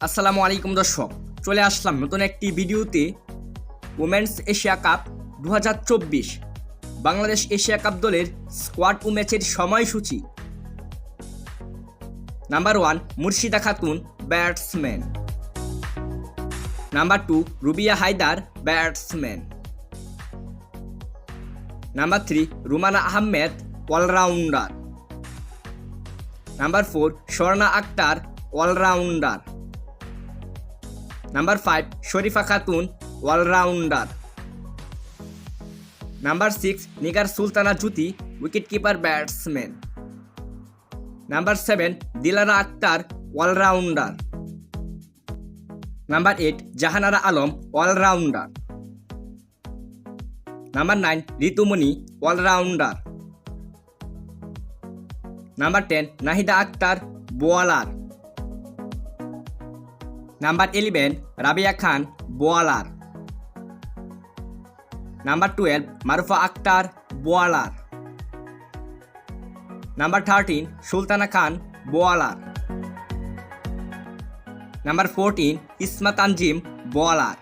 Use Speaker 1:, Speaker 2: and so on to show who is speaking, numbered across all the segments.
Speaker 1: আসসালামু আলাইকুম দর্শক, চলে আসলাম নতুন একটি ভিডিওতে উমেন্স এশিয়া কাপ দু হাজার চব্বিশ, বাংলাদেশ এশিয়া কাপ দলের স্কোয়াড ও ম্যাচের সময়সূচি। Number one Murshida Khatun batsman number two Rubiya Haider batsman number three Rumana Ahmed all rounder number four Sworna Akter all rounder number five Sharifa Khatun all rounder number six Nigar Sultana Joty wicket keeper batsman number seven Dilara Akter all rounder number eight Jahanara Alam all rounder number nine Ritu Moni all rounder number ten Nahida Akter bowler number eleven Rabeya Khan bowler number twelve Marufa Akter bowler number thirteen Sultana Khan bowler number fourteen Isma Tanjim bowler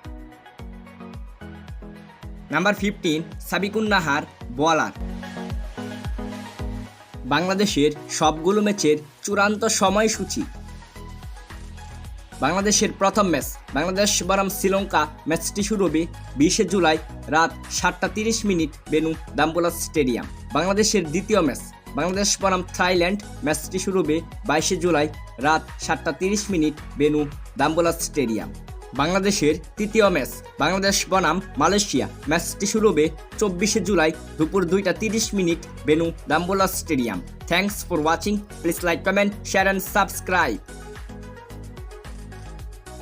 Speaker 1: number fifteen Sabikun Nahar bowler বাংলাদেশের সবগুলো ম্যাচের চূড়ান্ত সময়সূচি। বাংলাদেশের প্রথম match. Bangladesh বনাম শ্রীলঙ্কা ম্যাচটি শুরু হবে বিশে জুলাই রাত সাতটা তিরিশ মিনিট বেনু দাম্বোলা স্টেডিয়াম। বাংলাদেশের দ্বিতীয় ম্যাচ। বাংলাদেশ বনাম থাইল্যান্ড ম্যাচটি শুরু হবে বাইশে জুলাই রাত সাতটা তিরিশ মিনিট বেনু দাম্বোলা স্টেডিয়াম। বাংলাদেশের তৃতীয় ম্যাচ। বাংলাদেশ বনাম মালয়েশিয়া ম্যাচটি শুরু হবে চব্বিশে জুলাই দুপুর দুইটা তিরিশ minute venue Dambulla stadium. Thanks for watching. Please like, comment, share and subscribe.